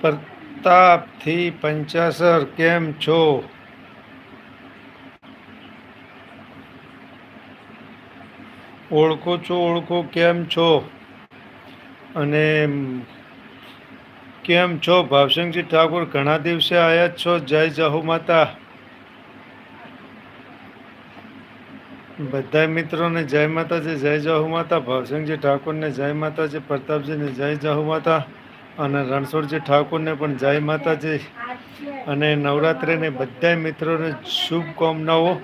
પ્રતાપથી પંચાસર કેમ છો ઓળખો છો, ઓળખો કેમ છો? અને કેમ છો? ભાવસિંહજી ઠાકોર, ઘણા દિવસે આવ્યા જ છો. જય જહુ માતા. બધા મિત્રોને જય માતાજી, જય જહુ માતા. ભાવસિંહજી ઠાકોરને જય માતાજી, પ્રતાપજીને જય જહુ માતા. અને રણછોડજી ઠાકોરને પણ જય માતાજી. અને નવરાત્રિને બધા મિત્રોને શુભકામનાઓ.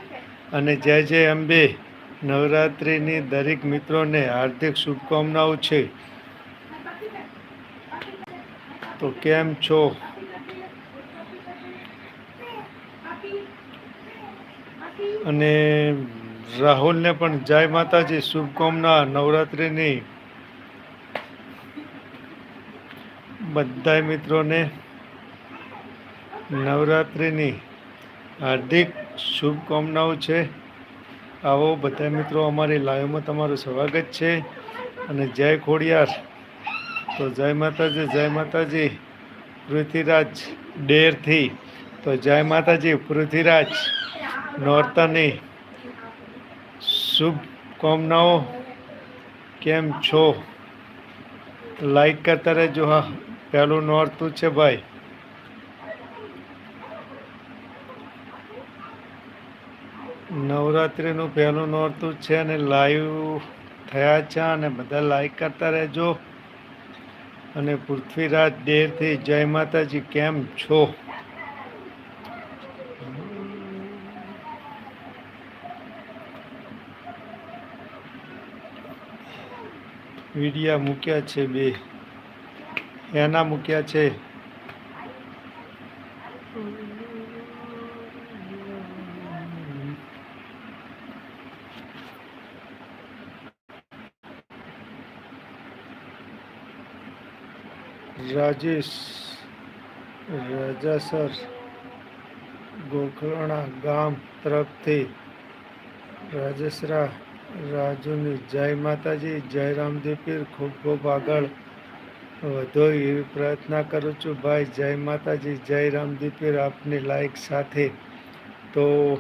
અને જય જય અંબે. નવરાત્રિની દરેક મિત્રોને હાર્દિક શુભકામનાઓ છે. તો કેમ છો? અને રાહુલને પણ જય માતાજી, શુભકામના નવરાત્રિની. બધા મિત્રોને નવરાત્રિની હાર્દિક શુભકામનાઓ છે. આવો બધા મિત્રો, અમારી લાઈવમાં તમારું સ્વાગત છે અને જય ખોડિયાર. તો જય માતાજી જય માતાજી, પૃથ્વીરાજ ડેરથી. તો જય માતાજી, પૃથ્વીરાજ નોરતાની શુભકામનાઓ. કેમ છો? લાઈક કરતા રહેજો, હા. પહેલું નોરતું છે ભાઈ. નવરાત્રિનું પહેલું નોરતું છે અને લાઈવ થયા છે અને બધા લાઈક કરતા રહેજો. અને પૃથ્વીરાજ ડેરથી જય માતાજી, કેમ છો? વિડિયા મૂક્યા છે બે. એના મૂક્યા છે. રાજેશ રાજાસર ગોખરણા ગામ તરફથી. રાજેશરા, રાજુની જય માતાજી, જય રામદેવ પીર, ખૂબ ખૂબ આગળ વધો એવી પ્રાર્થના કરું છું. ભાઈ, જય માતાજી, જય રામદેવ પીર, આપની લાઈક સાથે. તો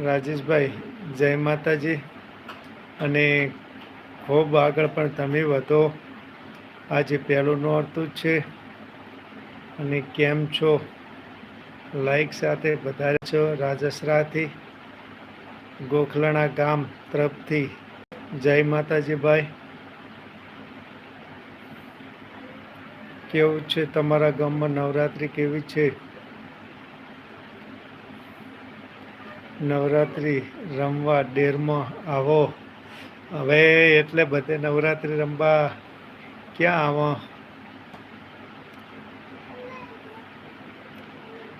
રાજેશભાઈ, જય માતાજી. અને ખૂબ આગળ પણ તમે વધો. આજે પહેલું નોરતું છે. અને કેમ છો? લાઈક સાથે વધારે છો. રાજસરાથી, ગોખલણા ગામ તરફથી. જય માતાજી ભાઈ કેવું છે તમારા ગામમાં નવરાત્રિ કેવી છે? નવરાત્રિ રમવા ડેરમાં આવો. હવે એટલે બધે નવરાત્રિ રમવા ક્યાં આવો?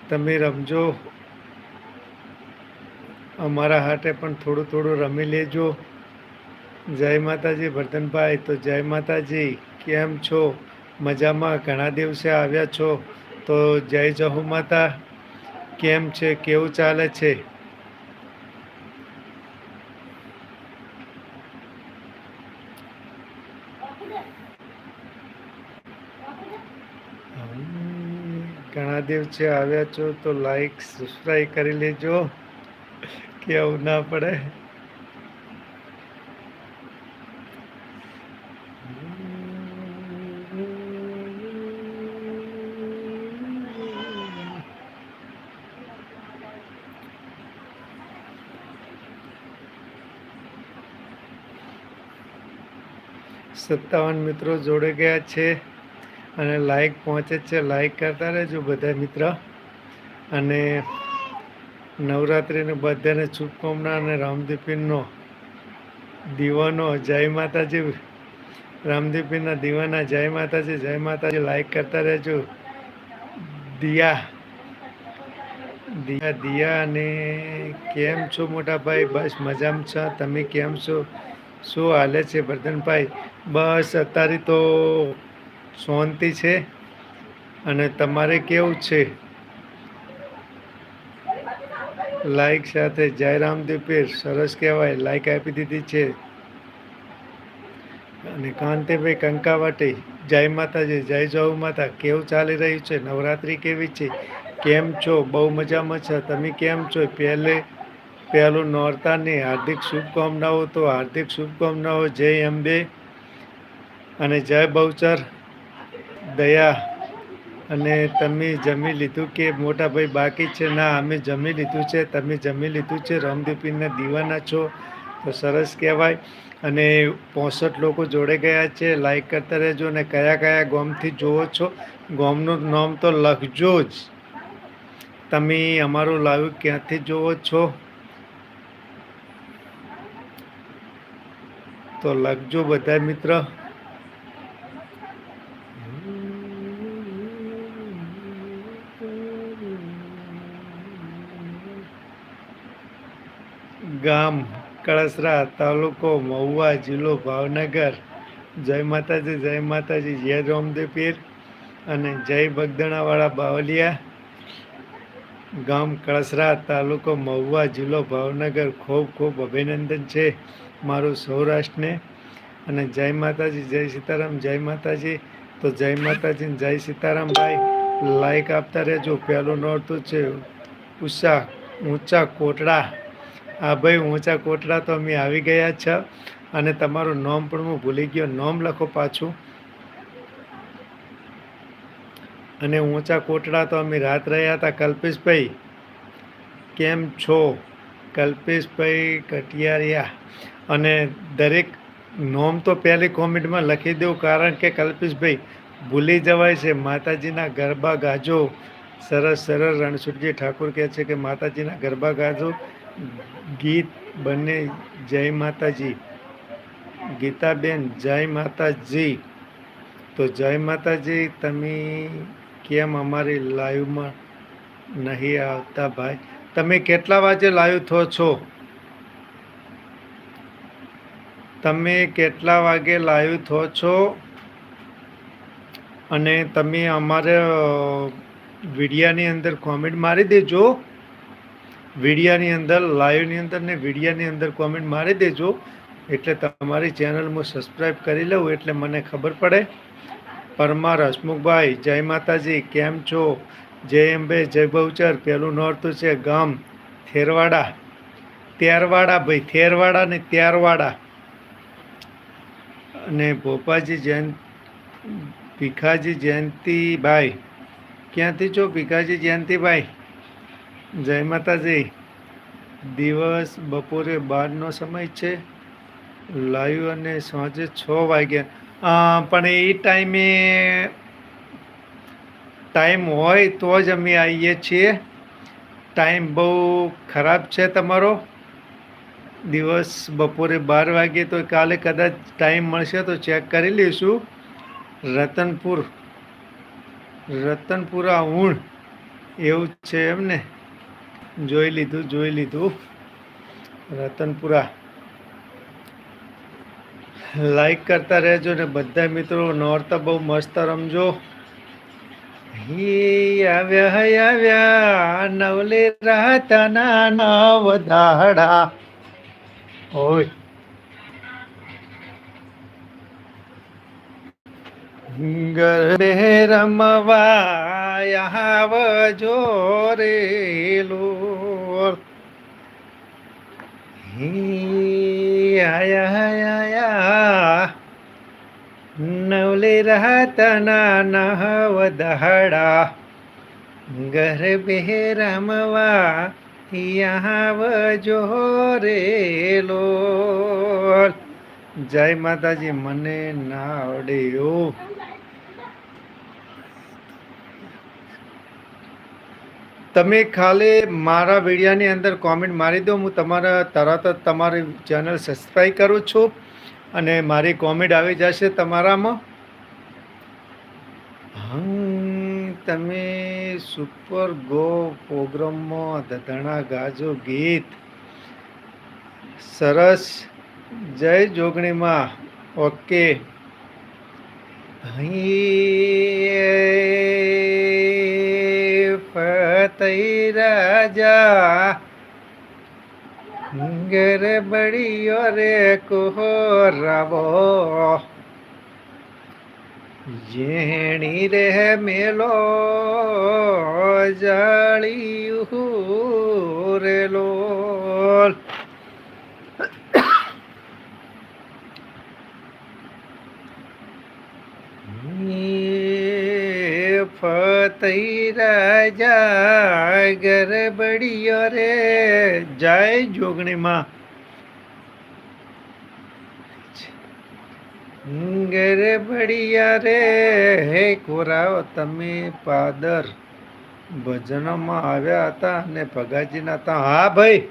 તમે રમજો. અમારા હાટે પણ થોડું થોડું રમી લેજો. જય માતાજી, ભરતનભાઈ. તો જય માતાજી, કેમ છો? મજામાં? ઘણા દિવસે આવ્યા છો. તો જય જહુ માતા. કેમ છે? કેવું ચાલે છે? ઘણા છે આવ્યા છો, તો લાઈક સબસ્ક્રાઈબ કરી લેજો. કે આવું ના પડે? સત્તાવન મિત્રો જોડે ગયા છે. અને લાઈક પહોંચે છે. લાઈક કરતા રહેજો બધા મિત્ર. અને નવરાત્રિને બધાને શુભકામના અને રામદીપીનો દીવાનો જય માતાજી. રામદીપીના દીવાના જય માતાજી. જય માતાજી. લાઈક કરતા રહેજો. દિયા. દિયા દિયા અને કેમ છો મોટા ભાઈ બસ મજામાં છો. તમે કેમ છો? શું હાલે છે બર્ધનભાઈ બસ અત્યારે તો શાંતિ છે અને તમારે કેવું છે? લાઈક સાથે જય રામદેવ સરસ કહેવાય. લાઈક આપી દીધી છે. અને કાંતિભાઈ કંકાવાટી, જય માતાજી, જય જવ માતા, કેવું ચાલી રહ્યું છે? નવરાત્રિ કેવી છે? કેમ છો? બહુ મજામાં છે. તમે કેમ છો? પહેલે, પહેલું નોરતાની હાર્દિક શુભકામનાઓ તો હાર્દિક શુભકામનાઓ. જય અંબે અને જય બહુચર. દયા અને તમે જમી લીધું કે મોટા ભાઈ બાકી છે? ના, અમે જમી લીધું છે, તમે જમી લીધું છે. રામદેવપીરના દીવાના છો. તો સરસ કહેવાય. અને પોસઠ લોકો જોડે ગયા છે. લાઈક કરતા રહેજો અને કયા કયા ગોમથી જુઓ છો? ગોમનું નામ તો લખજો જ. તમે અમારું લાઈવ ક્યાંથી જુઓ છો? તો લખજો બધા મિત્ર. ગામ, કળસરા તાલુકો, મહુવા જિલ્લો, ભાવનગર. જય માતાજી જય માતાજી, જય રોમદે પીર અને જય બગદણાવાળા બાવલિયા. ગામ, કળસરા તાલુકો, મહુવા જિલ્લો, ભાવનગર. ખૂબ ખૂબ અભિનંદન છે મારું સૌરાષ્ટ્રને. અને જય માતાજી, જય સીતારામ, જય માતાજી. તો જય માતાજી જય સીતારામ ભાઈ લાઈક આપતા રહેજો. પહેલું નોરતું છે ઉષા, ઊંચા કોટડા. હા ભાઈ ઊંચા કોટડા તો અમે આવી ગયા છે અને તમારું નોમ પણ હું ભૂલી ગયો. નોમ લખો પાછું. અને ઊંચા કોટડા તો અમે રાત રહ્યા હતા. કલ્પેશભાઈ, કેમ છો? કલ્પેશભાઈ કટિયારિયા. અને દરેક નોમ તો પહેલી કોમેન્ટમાં લખી દઉં કારણ કે કલ્પેશભાઈ, ભૂલી જવાય છે. માતાજીના ગરબા ગાજો. સરસ સરસ રણછોડજી ઠાકુર કહે છે કે માતાજીના ગરબા ગાજો. ગીત બંને જય માતાજી. ગીતાબેન, જય માતાજી. તો જય માતાજી, તમે કેમ અમારી લાઈવમાં નહીં આવતા ભાઈ? તમે કેટલા વાગે લાઈવ થો છો? તમે કેટલા વાગે લાઈવ થો છો? અને તમે અમારે વિડિયાની અંદર કોમેન્ટ મારી દેજો. વિડીયાની અંદર, લાઈવની અંદર ને વિડીયાની અંદર કોમેન્ટ મારી દેજો. એટલે તમારી ચેનલ હું સબસ્ક્રાઈબ કરી લઉં એટલે મને ખબર પડે. પરમાર હસમુખભાઈ, જય માતાજી, કેમ છો? જય અંબે, જય બહુચર. પેલું નોરતું છે ગામ, થેરવાડા. ત્યારવાડા ભાઈ, થેરવાડા ને ત્યારવાડા. અને ભોપાજી જયંત ભીખાજી જયંતિભાઈ. ક્યાંથી છો ભીખાજી જયંતિભાઈ? જય માતાજી. દિવસ બપોરે બારનો સમય છે. લાઈવ અને સાંજે છ વાગ્યા. પણ એ ટાઈમે ટાઈમ હોય તો જ અમે આવીએ છીએ. ટાઈમ બહુ ખરાબ છે તમારો. દિવસ બપોરે બાર વાગે તો કાલે કદાચ ટાઈમ મળશે તો ચેક કરી લઈશું. રતનપુર. રતનપુરા ઊણ. એવું છે એમ ને જોઈ લીધું જોઈ લીધું. રતનપુરા. લાઈક કરતા રહેજો ને બધા મિત્રો નોર્થ બહુ મસ્ત રમજો. હી, આવ્યા આવ્યા. નવલે રાતના નવ દાડા હોય ગરબે રમવા આવજો રે લોર નવલે રાતના નહવ દહડા ગરબે રમવા આવજો રે લોર જય માતાજી, મને ના આવડે તમે ખાલી મારા વિડીયાની અંદર કોમેન્ટ મારી દો. હું તમારા તરત જ તમારી ચેનલ સબસ્ક્રાઈબ કરું છું અને મારી કોમેન્ટ આવી જશે તમારામાં. હમ, તમે સુપર ગો પ્રોગ્રામમાં ધધણા ગાજો ગીત. સરસ. જય જોગણીમાં. ઓકે. અહીં ફતઈ રાજા. ઘર બળિયો રે કોરાવો જેણી રે મેલો જાળિયું રેલો. ફતઈ રાજા ઘર બળિયો રે. જય જોગણીમાં. ઘર બળિયા રે. હે ખોરાઓ, તમે પાદર ભજનમાં આવ્યા હતા અને ભગાજીના હતા હા ભાઈ,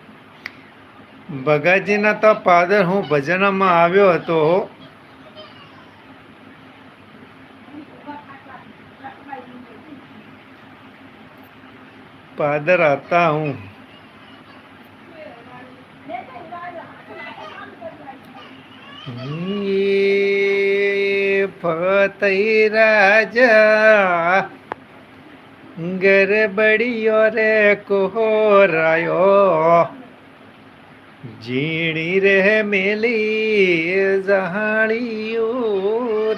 ભગાજીના તો પાદર હું ભજનમાં આવ્યો હતો. પાદર આતા હું. ફતઈ રાજા ઘર બળિયો રે કોરાયો ઝીણી રે મેલી જહાળિયું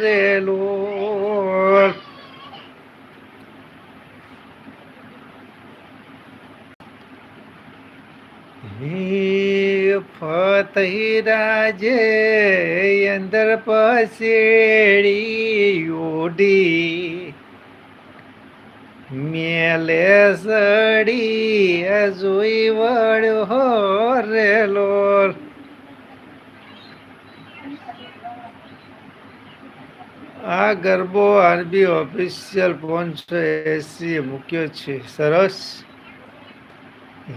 રેલો ફતઈ રાજે અંદર પસેડી ઓઢી મેલે સડી જોઈ વળ્યો રેલો આ ગરબો આરબી ઓફિશિયલ પાંચસો એસી મૂક્યો છે. સરસ.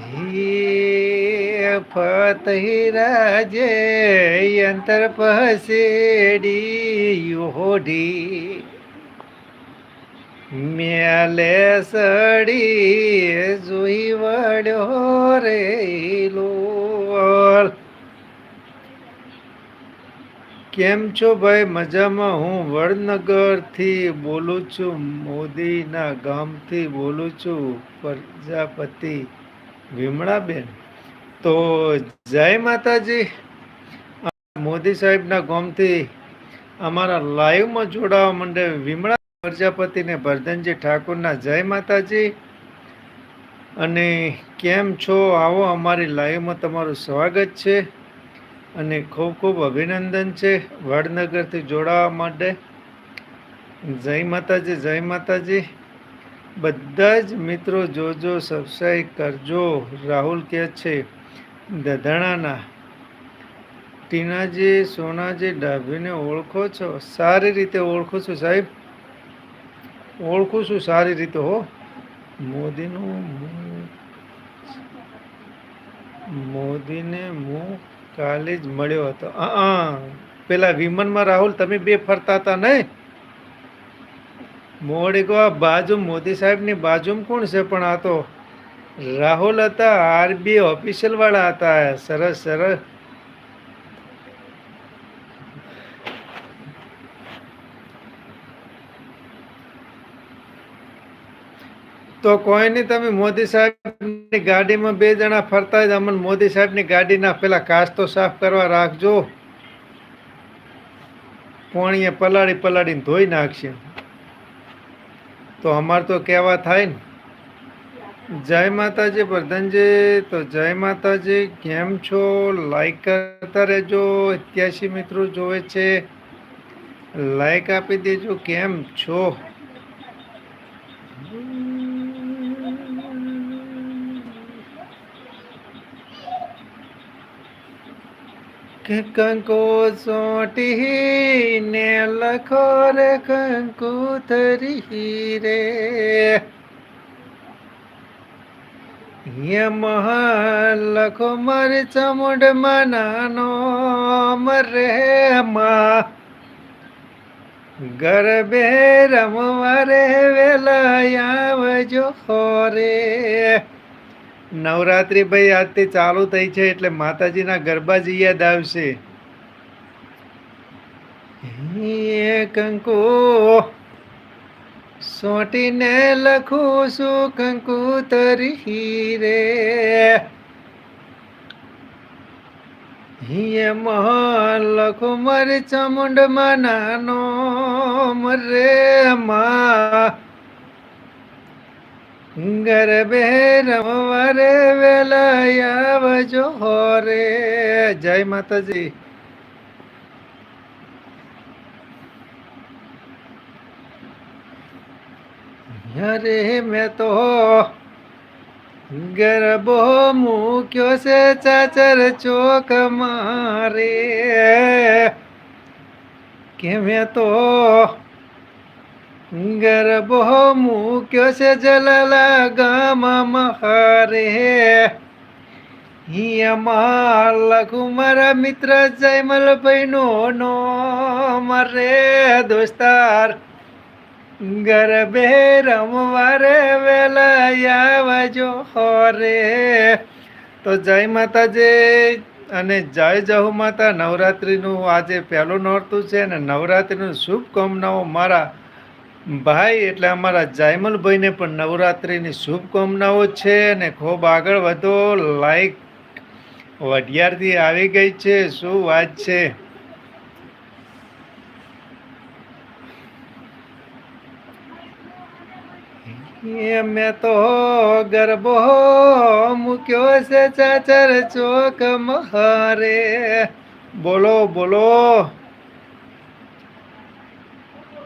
હે ફતહી અંતર પસેડી યોડી મેલે સડી જોઈ વડ્યો રે લોર કેમ છો ભાઈ? મજામાં હું વડનગરથી બોલું છું, મોદીના ગામથી બોલું છું, પ્રજાપતિ વિમળાબેન. તો જય માતાજી. મોદી સાહેબના ગોમથી અમારા લાઈવમાં જોડાવા માંડે વિમળા પ્રજાપતિને ભરધનજી ઠાકોરના જય માતાજી. અને કેમ છો? આવો અમારી લાઈવમાં તમારું સ્વાગત છે. અને ખૂબ ખૂબ અભિનંદન છે વડનગરથી જોડાવા માટે જય માતાજી જય માતાજી. બધા જ મિત્રો જોજો સબસ્ક્રાઈબ કરજો. રાહુલ કે છે, દધણાના ટીનાજી, સોનાજી ડાભીને ઓળખો છો? સારી રીતે ઓળખું છું સાહેબ. ઓળખું છું સારી રીતે હો. મોદીનું મોદીને હું કાલે જ મળ્યો હતો. અ. પેલા વિમાનમાં રાહુલ, તમે બે ફરતા હતા નહીં? મોડી આ બાજુ મોદી સાહેબની બાજુમાં કોણ છે પણ આ તો? રાહુલ હતા, આરબી ઓફિશિયલ વાળા હતા. સરસ સરસ. તો કોઈ નહીં, તમે મોદી સાહેબની ગાડીમાં બે જણા ફરતા જ અમને મોદી સાહેબની ગાડીના પેલા કાચ તો સાફ કરવા રાખજો. પોણીએ પલાળી પલાળીને ધોઈ નાખશે તો અમાર તો કહેવા થાય ને? જય માતાજી, પ્રધાનજી. તો જય માતાજી, કેમ છો? લાઈક કરતા રહેજો. અત્યાસી મિત્રો જોવે છે. લાઈક આપી દેજો. કેમ છો કે કંકો સોટી ને લખો રે કંકુતરી રે. યમ લખો મર ચમુડ મનાનો મરે મા. ગરબે રમવા રે વેલા આવજો રે નવરાત્રી ભાઈ આજથી ચાલુ થઈ છે એટલે માતાજીના ગરબા જ યાદ આવશે. કંકુ, સોટીને લખું છું કંકુતરી રે. હિયે મહલ લખો ચામુંડ ચામુંડમાં નાનો મરે માં. ગરબે રમવારે વેલા આવજો હોરે. જય માતાજી. અરે મેં તો ગરબો મૂક્યો છે ચાચર ચોક મારે. કે મેં તો ગરબો મૂક્યો છે જલાલા ગામમાં હારે હિયામાં લખું મારા મિત્ર જયમલભાઈ નો નો મરે દોસ્તાર. ગરબે રમવા રે વેલા આવજો રે તો જય માતાજી અને જય જહુ માતા. નવરાત્રિનું આજે પહેલું નોરતું છે ને નવરાત્રિનું શુભકામનાઓ મારા ભાઈ, એટલે અમારા જાયમલભાઈને પણ નવરાત્રિની શુભકામનાઓ છે અને ખૂબ આગળ વધો. લાઈક વઢિયારથી આવી ગઈ છે. શું વાત છે? મેં તો ગરબો મૂક્યો છે ચાચર ચોક મહારે બોલો બોલો.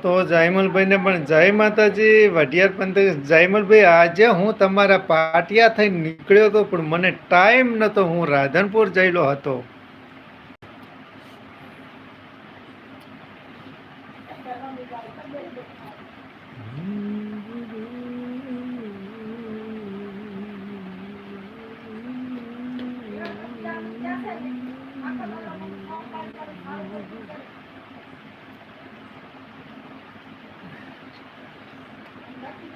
તો જાયમલભાઈને પણ જય માતાજી, વઢિયાર પંથક જાયમલભાઈ આજે હું તમારા પાટિયા થઈ નીકળ્યો હતો, પણ મને ટાઈમ નહોતો, હું રાધનપુર જયેલો હતો.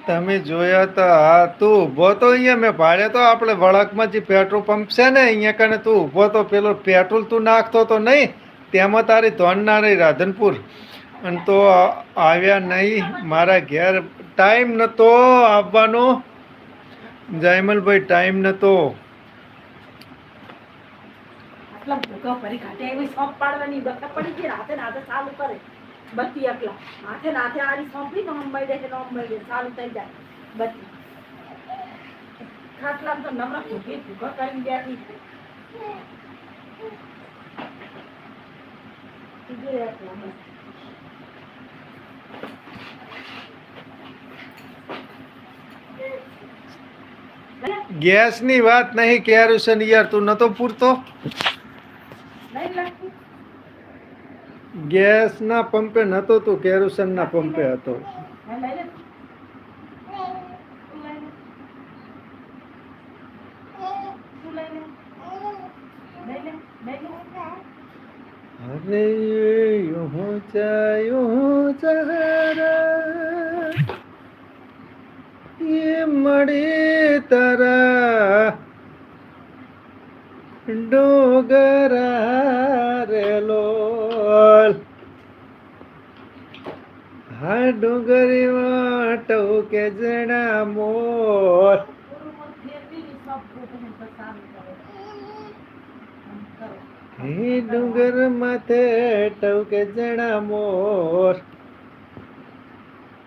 તમે જોયા તો હા, તું ઊભો તો અહીંયા, મેં ભાડે તો આપણે વળાકમાં જે પેટ્રોલ પંપ છે ને, અહીંયા કને તું ઊભો તો પેલો પેટ્રોલ તું નાખતો તો નહીં, તેમાં તારી ધોન ના રહી રાધનપુર. અને તો આવ્યા નહીં, મારા ઘેર ટાઈમ નહોતો આવવાનો. જયમલભાઈ, ટાઈમ નહોતો પડી ગઈ રાતે બત્તી એકલા હાથે નાથે આરી સોંપી તો અંબાઈ દે તો અંબાઈ દે ચાલુ થઈ જાય બત્તી ખાટલા તો નમરા ભૂખી ભૂખા કરીને બેઠી કીધું એકલા બસ. ગેસની વાત નહીં કેરોસન યાર તું નતો પૂરતો ગેસના પંપે નતો તું કેરોસનના પંપે હતો હા, લઈ લે. તું લઈ લે. તું લઈ લે. લઈ લે, લઈ લે. અરે यूं चा यूं चारा ये मड़ी तारा ડોગરા ડુંગરી વાટો કે જણા મોર. હે ડુંગર માથે ટવકે જણા મોર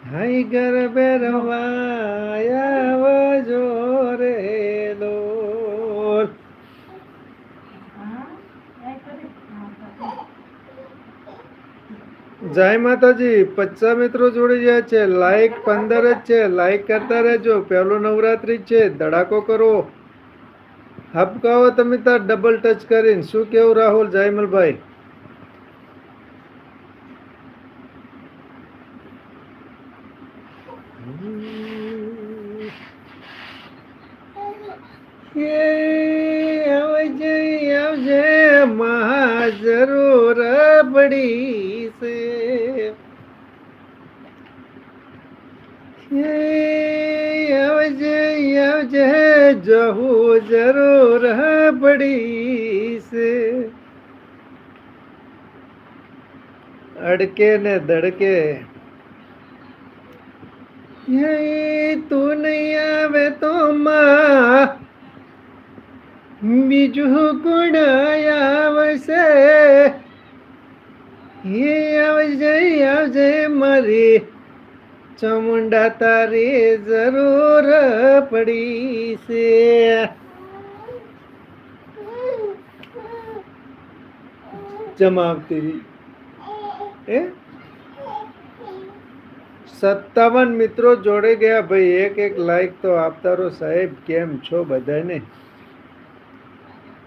હાઈ ગરબે રવાયા જોરે લોલ હા, એ કરી. હા, કરી. જય માતાજી. પચ્ચા મિત્રો જોડી ગયા છે. લાઈક પંદર જ છે. લાઈક કરતા રહેજો. પહેલો નવરાત્રી છે. ધડાકો કરો. હપકાવો તમે તાર ડબલ ટચ કરીને. શું કેવું રાહુલ? જયમલભાઈ આવજે મને માં જરૂર પડી છે આવજે આવજે જવું જરૂર પડી છે અડકે ને ધડકે તું નહીં આવે તો માં બીજું કોણ આવશે? હે આવજે આવજે મારી ચમુંડા તારી જરૂર પડી છે જમાવતી એ સત્તાવન મિત્રો જોડે ગયા ભાઈ, એક એક લાઈક તો આપતા રહો સાહેબ, કેમ છો બધાને?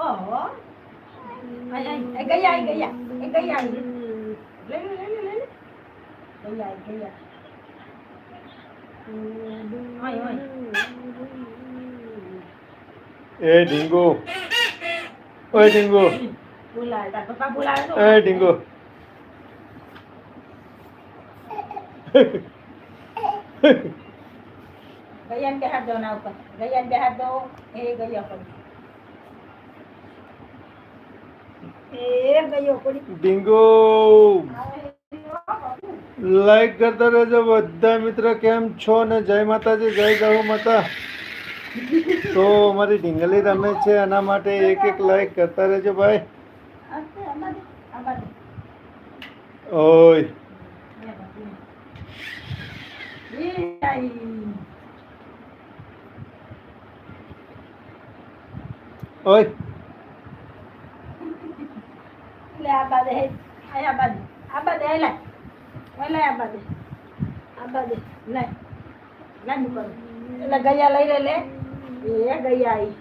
ઓહો આય આય એ ગયા આય ગયા એ ગયા આય લે લે લે લે લે ગયા આય ગયા આય આય એ ઢીંગો ઓય ઢીંગો બોલાય તાર પપ્પા બોલાવે તો એ ઢીંગો ગયાને બેહાડ દો ના ઉપર ગયાને બેહાડ દો એ ગયો પડી એ ગયો પડી ઢીંગો લાઈક કરતા રહેજો બધા મિત્રો કેમ છો ને જય માતાજી જય ગૌ માતા તો અમારી ઢીંગલી રમે છે એના માટે એક એક લાઈક કરતા રહેજો ભાઈ આસ્તે આબાદે આબાદે ઓય એ આઈ ઓય. લે આબાદે હે આય આબાદે આબાદે આય લે આય લે આબાદે આબાદે લે લે મુકો. એટલે ગયા લઈ લે લે. એ ગયા આઈ.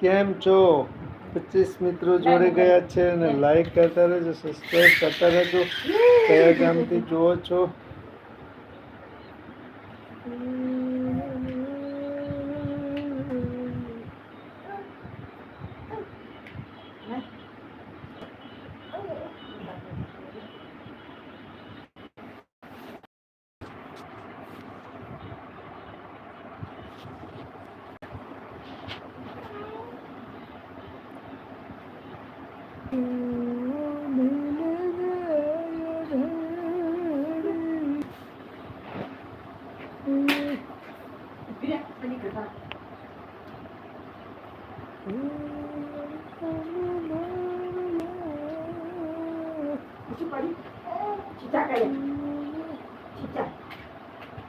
કેમ છો? પચીસ મિત્રો જોડે ગયા છે અને લાઈક કરતા રહેજો સબસ્ક્રાઈબ કરતા રહેજો. કયા ગામથી જુઓ છો.